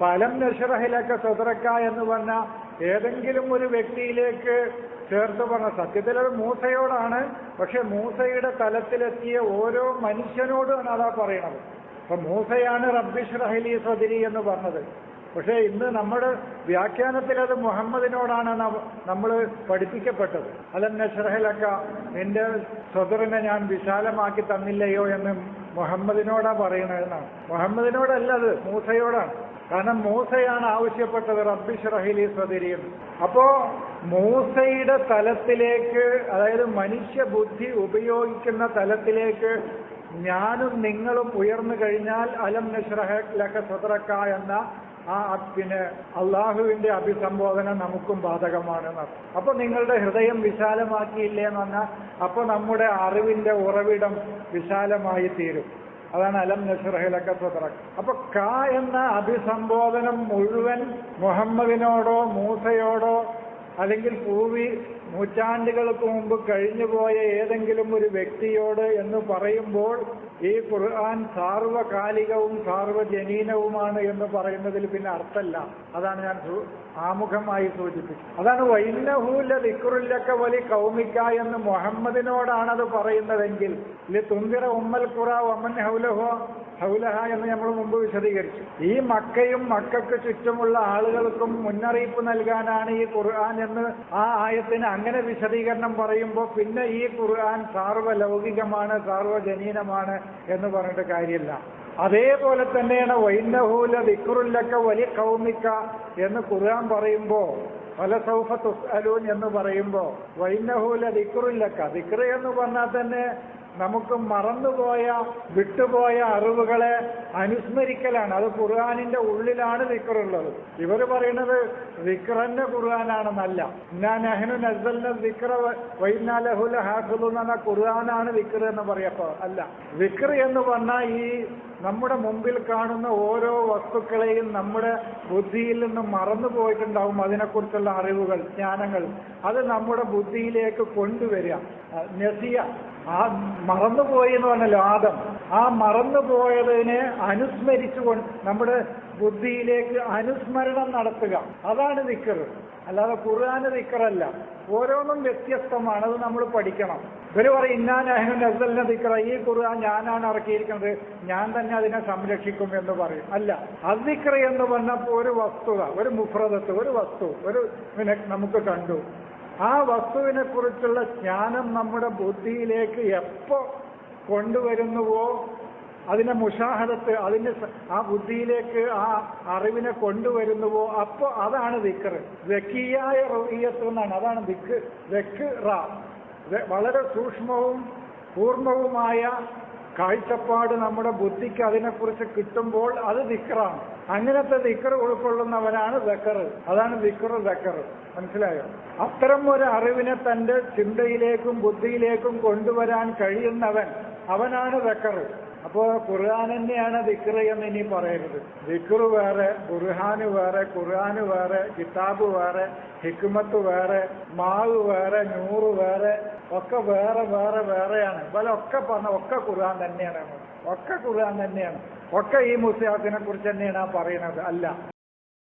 ഫലം നഷറഹിലൊക്കെ സ്വതറക്ക എന്ന് പറഞ്ഞ ഏതെങ്കിലും ഒരു വ്യക്തിയിലേക്ക് ചേർത്ത് പറഞ്ഞ സത്യത്തിൽ അത് മൂസയോടാണ്. പക്ഷെ മൂസയുടെ തലത്തിലെത്തിയ ഓരോ മനുഷ്യനോടുമാണ് അതാ പറയണത്. അപ്പൊ മൂസയാണ് റബ്ബിഷ് റഹലി സദിരി എന്ന് പറഞ്ഞത്. പക്ഷേ ഇന്ന് നമ്മുടെ വ്യാഖ്യാനത്തിൽ അത് മുഹമ്മദിനോടാണ് നമ്മൾ പഠിപ്പിക്കപ്പെട്ടത്. അലം നഷറഹലക്ക നിന്റെ സ്വതറിനെ ഞാൻ വിശാലമാക്കി തന്നില്ലയോ എന്ന് മുഹമ്മദിനോടാ പറയണതെന്നാണ് മുഹമ്മദിനോടല്ല അത് മൂസയോടാണ്. കാരണം മൂസയാണ് ആവശ്യപ്പെട്ടത് റബ്ബിഷ് റഹിലി സ്വതിരി അപ്പോ മൂസയുടെ തലത്തിലേക്ക് അതായത് മനുഷ്യ ബുദ്ധി ഉപയോഗിക്കുന്ന തലത്തിലേക്ക് ഞാനും നിങ്ങളും ഉയർന്നു കഴിഞ്ഞാൽ അലം നഷ്റഹലക്ക സ്വതറക്ക എന്ന ആ പിന്നെ അള്ളാഹുവിന്റെ അഭിസംബോധന നമുക്കും ബാധകമാണ് അപ്പൊ നിങ്ങളുടെ ഹൃദയം വിശാലമാക്കിയില്ലേ എന്ന് പറഞ്ഞാൽ അപ്പൊ നമ്മുടെ അറിവിന്റെ ഉറവിടം വിശാലമായി തീരും അതാണ് അലം നഷറഹിലൊക്കെ സ്വതറക്ക് അപ്പൊ ക എന്ന അഭിസംബോധനം മുഴുവൻ മുഹമ്മദിനോടോ മൂസയോടോ അല്ലെങ്കിൽ പൂവി നൂറ്റാണ്ടുകൾക്ക് മുമ്പ് കഴിഞ്ഞുപോയ ഏതെങ്കിലും ഒരു വ്യക്തിയോട് എന്ന് പറയുമ്പോൾ ഈ ഖുർആൻ സാർവകാലികവും സാർവജനീനവുമാണ് എന്ന് പറയുന്നതിൽ പിന്നെ അർത്ഥമല്ല അതാണ് ഞാൻ ആമുഖമായി സൂചിപ്പിച്ചത്. അതാണ് വൈനഹൂല ദിക്കുറുല്ലൊക്കെ വലി കൗമിക്ക എന്ന് മുഹമ്മദിനോടാണത് പറയുന്നതെങ്കിൽ തുന്തിര ഉമ്മൽ ഖുറ ഒമൻ ഹൗലഹോ ഹൗലഹ എന്ന് നമ്മൾ മുമ്പ് വിശദീകരിച്ചു. ഈ മക്കയും മക്കൾക്ക് ചുറ്റുമുള്ള ആളുകൾക്കും മുന്നറിയിപ്പ് നൽകാനാണ് ഈ ഖുർആൻ എന്ന് ആ ആയത്തിന് അങ്ങനെ വിശദീകരണം പറയുമ്പോൾ പിന്നെ ഈ ഖുർആൻ സാർവലൗകികമാണ് സാർവജനീനമാണ് എന്ന് പറഞ്ഞിട്ട് കാര്യമില്ല. അതേപോലെ തന്നെയാണ് വൈന്നഹൂല വിക്രുല്ലക്ക വലിയ കൗമിക്ക എന്ന് ഖുർആൻ പറയുമ്പോൾ പല സൗഫ തുസ്അലൂൻ എന്ന് പറയുമ്പോൾ വൈന്നഹൂല വിക്രുല്ലക്ക വിക്ര എന്ന് പറഞ്ഞാൽ തന്നെ നമുക്ക് മറന്നുപോയ വിട്ടുപോയ അറിവുകളെ അനുസ്മരിക്കലാണ്. അത് ഖുർആാനിന്റെ ഉള്ളിലാണ് ദിക്കറുള്ളത് ഇവർ പറയുന്നത് ദിക്റന്നെ ഖുർആാനാണെന്നല്ല. അഹനു നസലിന് വിക്ര വൈനാലഹുല ഹാഫുൽ എന്ന് ഖുർആാനാണ് വിക്ര എന്ന് പറയപ്പോ. അല്ല വിക്ര എന്ന് പറഞ്ഞാൽ ഈ നമ്മുടെ മുമ്പിൽ കാണുന്ന ഓരോ വസ്തുക്കളെയും നമ്മുടെ ബുദ്ധിയിൽ നിന്ന് മറന്നു പോയിട്ടുണ്ടാവും അതിനെക്കുറിച്ചുള്ള അറിവുകൾ ജ്ഞാനങ്ങൾ. അത് നമ്മുടെ ബുദ്ധിയിലേക്ക് കൊണ്ടുവരിക. നസിയ ആ മറന്നുപോയി എന്ന് പറഞ്ഞല്ലോ ആദം. ആ മറന്നുപോയതിനെ അനുസ്മരിച്ചുകൊണ്ട് നമ്മുടെ ബുദ്ധിയിലേക്ക് അനുസ്മരണം നടത്തുക. അതാണ് ദിക്കർ അല്ലാതെ ഖുർആാന് ദിക്കറല്ല. ഓരോന്നും വ്യത്യസ്തമാണ്. അത് നമ്മൾ പഠിക്കണം. ഇവർ പറയും ഇന്നാൻ അഹ്നു നസലിനെ ദിക്കറ. ഈ ഖുർആൻ ഞാനാണ് ഇറക്കിയിരിക്കുന്നത്. ഞാൻ തന്നെ അതിനെ സംരക്ഷിക്കും എന്ന് പറയും. അല്ല അദിക്ര എന്ന് പറഞ്ഞപ്പോൾ ഒരു വസ്തുത ഒരു മുഫ്രദത്ത് ഒരു വസ്തു ഒരു നമുക്ക് കണ്ടു. ആ വസ്തുവിനെ കുറിച്ചുള്ള ജ്ഞാനം നമ്മുടെ ബുദ്ധിയിലേക്ക് എപ്പോ കൊണ്ടുവരുന്നുവോ അതിനെ മുഷാഹദത്ത് അതിന്റെ ആ ബുദ്ധിയിലേക്ക് ആ അറിവിനെ കൊണ്ടുവരുന്നുവോ? അപ്പോ അതാണ് ദിക്കറ് വെക്കിയായ റൊയ്യത്ത് എന്നാണ്. അതാണ് ദിക്ക് വെക്ക് റ. വളരെ സൂക്ഷ്മവും പൂർണവുമായ കാഴ്ചപ്പാട് നമ്മുടെ ബുദ്ധിക്ക് അതിനെക്കുറിച്ച് കിട്ടുമ്പോൾ അത് ദിക്കറാണ് അങ്ങനത്തെ ദിക്കർ ഉൾക്കൊള്ളുന്നവനാണ് ദക്കർ അതാണ് ദിക്കർ ദക്കർ. മനസ്സിലായോ? അത്തരം ഒരു അറിവിനെ തന്റെ ചിന്തയിലേക്കും ബുദ്ധിയിലേക്കും കൊണ്ടുവരാൻ കഴിയുന്നവൻ അവനാണ് ദക്കർ അപ്പോ ഖുർആൻ തന്നെയാണ് ദിക്ർ എന്ന് ഇനി പറയരുത്. ദിക്ർ വേറെ ഖുർഹാന് വേറെ ഖുർആന് വേറെ കിതാബ് വേറെ ഹിക്മത്ത് വേറെ മാവ് വേറെ നൂറ് വേറെ ഒക്കെ വേറെ വേറെ വേറെയാണ്. ഇവലൊക്കെ പറഞ്ഞ ഒക്കെ ഖുർആൻ തന്നെയാണ്. ഒക്കെ ഖുർആൻ തന്നെയാണ്. ഒക്കെ ഈ മുസ്ലിഹാസിനെ കുറിച്ച് തന്നെയാണ് പറയുന്നത്. അല്ല.